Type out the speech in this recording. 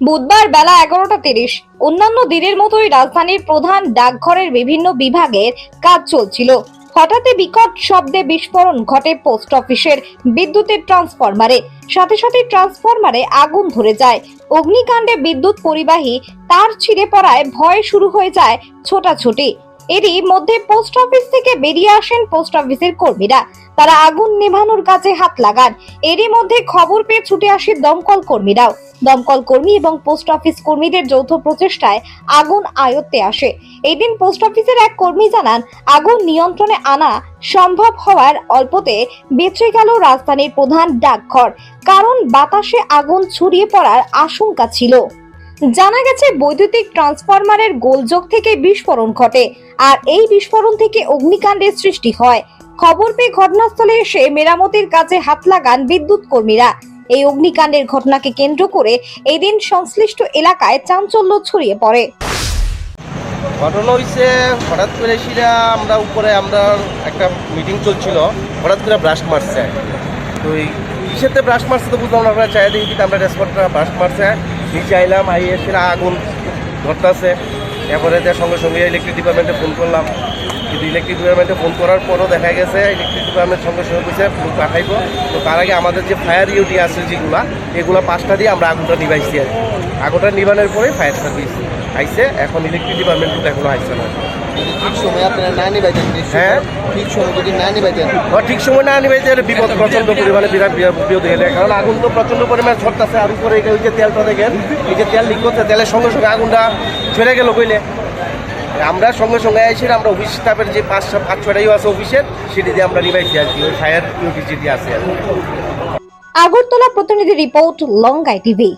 বুধবার বেলা এগারোটা তিরিশ, অন্যান্য দিনের মতোই রাজধানীর প্রধান ডাকঘরের বিভিন্ন বিভাগের কাজ চলছিল। হঠাৎই বিকট শব্দে বিস্ফোরণ ঘটে পোস্ট অফিসের বিদ্যুতের ট্রান্সফরমারে। সাথে সাথে ট্রান্সফরমারে আগুন ধরে যায়। অগ্নিকাণ্ডে বিদ্যুৎ পরিবাহী তার ছিঁড়ে পড়ায় ভয় শুরু হয়ে যায় ছোটাছুটি। এরই মধ্যে পোস্ট অফিস থেকে বেরিয়ে আসেন পোস্ট অফিসের কর্মীরা। তারা আগুন নেভানোর কাজে হাত লাগান। এরই মধ্যে খবর পেয়ে ছুটে আসে দমকল কর্মীরাও। দমকল কর্মী এবং পোস্ট অফিস কর্মীদের যৌথ প্রচেষ্টায় আগুন আয়ত্তে আসে। এদিন পোস্ট অফিসের এক কর্মী জানান, আগুন নিয়ন্ত্রণে আনা সম্ভব হওয়ার অল্পতে বেঁচে গেল রাজধানীর প্রধান ডাকঘর। কারণ বাতাসে আগুন ছড়িয়ে পড়ার আশঙ্কা ছিল। জানা গেছে, বৈদ্যুতিক ট্রান্সফরমারের গোলযোগ থেকে বিস্ফোরণ ঘটে আর এই বিস্ফোরণ থেকে অগ্নিকাণ্ডের সৃষ্টি হয়। খবর পেয়ে ঘটনাস্থলে এসে মেরামতির কাজে হাত লাগান বিদ্যুৎ কর্মীরা। এই অগ্নিকাণ্ডের ঘটনাকে কেন্দ্র করে এদিন সংশ্লিষ্ট এলাকায় চাঞ্চল্য ছড়িয়ে পড়ে। ঘটনা হয়েছে হঠাৎ করে এসিরা আমরা উপরে, আমরা একটা মিটিং চলছিল, হঠাৎ করে ব্রাশ মারছে। তো এই কিসেতে ব্রাশ মারছে তো বুঝলাম আমরা চাই দেখি আমরা রেসপন্ডটা ব্রাশ মারছে। নিচে আইলাম আই এসে আগুন ধরতেছে। এরপরে সঙ্গে সঙ্গে ইলেকট্রিক ডিপার্টমেন্টে ফোন করলাম। কিন্তু ইলেকট্রিক ডিপার্টমেন্টে ফোন করার পরও দেখা গেছে ইলেকট্রিক ডিপার্টমেন্ট সঙ্গে সঙ্গে কইছে ফোন পাঠাইবো। তো তার আগে আমাদের যে ফায়ার ইউটি আছে যেগুলো, এগুলো পাঁচটা দিয়ে আমরা আগুনটা নিভাইছি আর। আগুনটা নিবানোর পরে ফায়ার সার্ভিস আইসে এখন ইলেকট্রিক ডিপার্টমেন্ট কিন্তু এখনও আইসে না। ঠিক সময় আপনারা না নিবাইতেন হ্যাঁ। ঠিক সময় যদি না নিবাইতেন ঠিক সময় না বিপদ প্রচণ্ড পরিমাণে বিরাট বিপদ হয়ে যায়। কারণ আগুন তো প্রচণ্ড পরিমাণে ছড়তেছে আর উপরে এই যে তেলটা দেখেন এই যে তেল লিক করছে তেলের সঙ্গে সঙ্গে আগুনটা ছেড়ে গেল কইলে। আমরা সঙ্গে সঙ্গে আইসি আমরা অফিস স্টাফের যে পাঁচ পাঁচ ছটাইও আছে অফিসের সেটি দিয়ে আমরা নিবাইছি আর কি ওই ফায়ার ইউটি যেটি আছে আগরতলা প্রতিনিধি রিপোর্ট লঙ্গাই টিভি।